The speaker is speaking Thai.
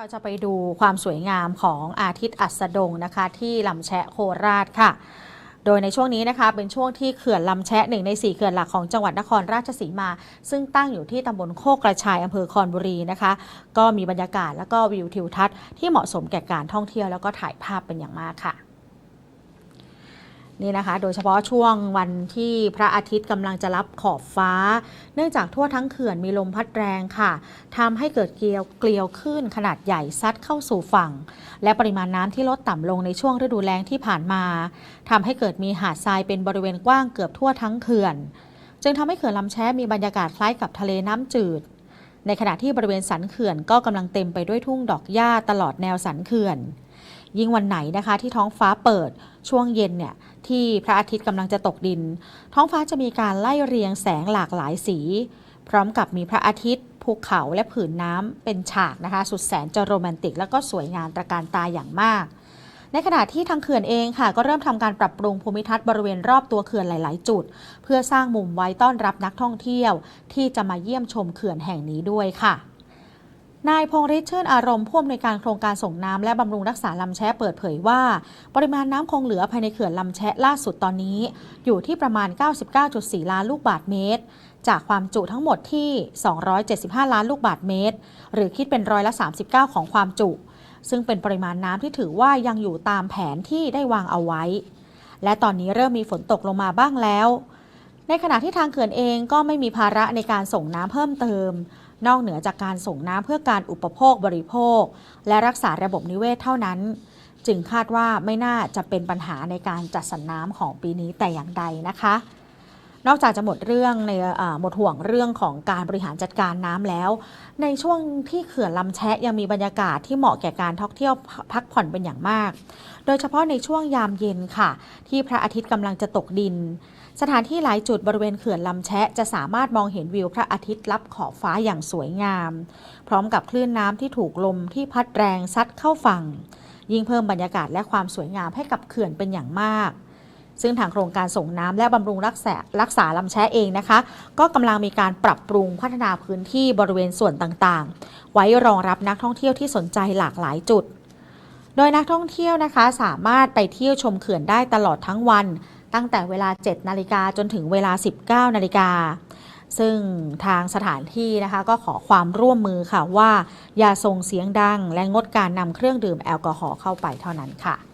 เราจะไปดูความสวยงามของอาทิตย์อัสดงนะคะที่ลำแชะโคราชค่ะ โดยในช่วงนี้นะคะเป็นช่วงที่เขื่อนลำแชะหนึ่งในสี่เขื่อนหลักของจังหวัดนครราชสีมา ซึ่งตั้งอยู่ที่ตำบลโคกกระชายอำเภอคอนบุรีนะคะ ก็มีบรรยากาศและก็วิวทิวทัศน์ที่เหมาะสมแก่การท่องเที่ยวแล้วก็ถ่ายภาพเป็นอย่างมากค่ะ นี่นะคะ โดยเฉพาะช่วงวันที่พระอาทิตย์กำลังจะรับขอบฟ้า เนื่องจากทั่วทั้งเขื่อนมีลมพัดแรงค่ะทำให้เกิดเกลียวเกลียวขึ้นขนาดใหญ่ซัดเข้าสู่ฝั่ง และปริมาณน้ำที่ลดต่ำลงในช่วงฤดูแล้งที่ผ่านมาทำให้เกิดมีหาดทรายเป็นบริเวณกว้างเกือบทั่วทั้งเขื่อน จึงทำให้เขื่อนลำแช้มีบรรยากาศคล้ายกับทะเลน้ำจืด ในขณะที่บริเวณสันเขื่อนก็กำลังเต็มไปด้วยทุ่งดอกหญ้าตลอดแนวสันเขื่อน ยิ่งวันไหนนะคะที่ท้องฟ้าเปิดช่วงเย็นเนี่ย ที่พระอาทิตย์กำลังจะตกดิน ท้องฟ้าจะมีการไล่เรียงแสงหลากหลายสี พร้อมกับมีพระอาทิตย์ภูเขาและผืนน้ำเป็นฉากนะคะ สุดแสนจะโรแมนติก แล้วก็สวยงามตระการตาอย่างมากในขณะที่ทางเขื่อนเองค่ะ ก็เริ่มทำการปรับปรุงภูมิทัศน์บริเวณรอบตัวเขื่อนหลาย ๆ จุด เพื่อสร้างมุมไว้ต้อนรับนักท่องเที่ยว ที่จะมาเยี่ยมชมเขื่อนแห่งนี้ด้วยค่ะ นายพงษ์ฤทธิ์ชื่นอารมณ์ผู้อำนวยการโครงการส่งน้ำและบำรุงรักษาลำแชะเปิดเผยว่า ปริมาณน้ำคงเหลือภายในเขื่อนลำแชะล่าสุดตอนนี้ อยู่ที่ประมาณ 99.4 ล้านลูกบาทเมตร จากความจุทั้งหมดที่ 275 ล้านลูกบาทเมตร หรือคิดเป็นร้อยละ 39 ของความจุ ซึ่งเป็นปริมาณน้ำที่ถือว่ายังอยู่ตามแผนที่ได้วางเอาไว้ และตอนนี้เริ่มมีฝนตกลงมาบ้างแล้ว ในขณะที่ทางเขื่อนเองก็ไม่มีภาระในการส่งน้ำเพิ่มเติม นอกเหนือจากการส่งน้ำเพื่อการอุปโภคบริโภค และรักษาระบบนิเวศเท่านั้น จึงคาดว่าไม่น่าจะเป็นปัญหาในการจัดสรรน้ำของปีนี้แต่อย่างใดนะคะ นอกจากจะหมดเรื่องในหมดห่วงเรื่องของการบริหารจัดการน้ำแล้ว ในช่วงที่เขื่อนลำแชะยังมีบรรยากาศที่เหมาะแก่การท่องเที่ยวพักผ่อนเป็นอย่างมาก โดยเฉพาะในช่วงยามเย็นค่ะ ที่พระอาทิตย์กำลังจะตกดิน สถานที่หลายจุดบริเวณเขื่อนลำแชะ จะสามารถมองเห็นวิวพระอาทิตย์ลับขอบฟ้าอย่างสวยงาม พร้อมกับคลื่นน้ำที่ถูกลมที่พัดแรงซัดเข้าฝั่ง ยิ่งเพิ่มบรรยากาศและความสวยงามให้กับเขื่อนเป็นอย่างมาก ซึ่งทางโครงการส่งน้ำและบำรุงรักษารักษาลำแชะเองนะคะ ก็กำลังมีการปรับปรุงพัฒนาพื้นที่บริเวณส่วนต่างๆ ไว้รองรับนักท่องเที่ยวที่สนใจหลากหลายจุด โดยนักท่องเที่ยวนะคะสามารถไปเที่ยวชมเขื่อนได้ตลอดทั้งวัน ตั้งแต่เวลา 7 นาฬิกาจนถึงเวลา 19 นาฬิกาซึ่งทางสถานที่นะคะก็ขอความร่วมมือค่ะว่า อย่าส่งเสียงดังและงดการนำเครื่องดื่มแอลกอฮอล์เข้าไปเท่านั้นค่ะ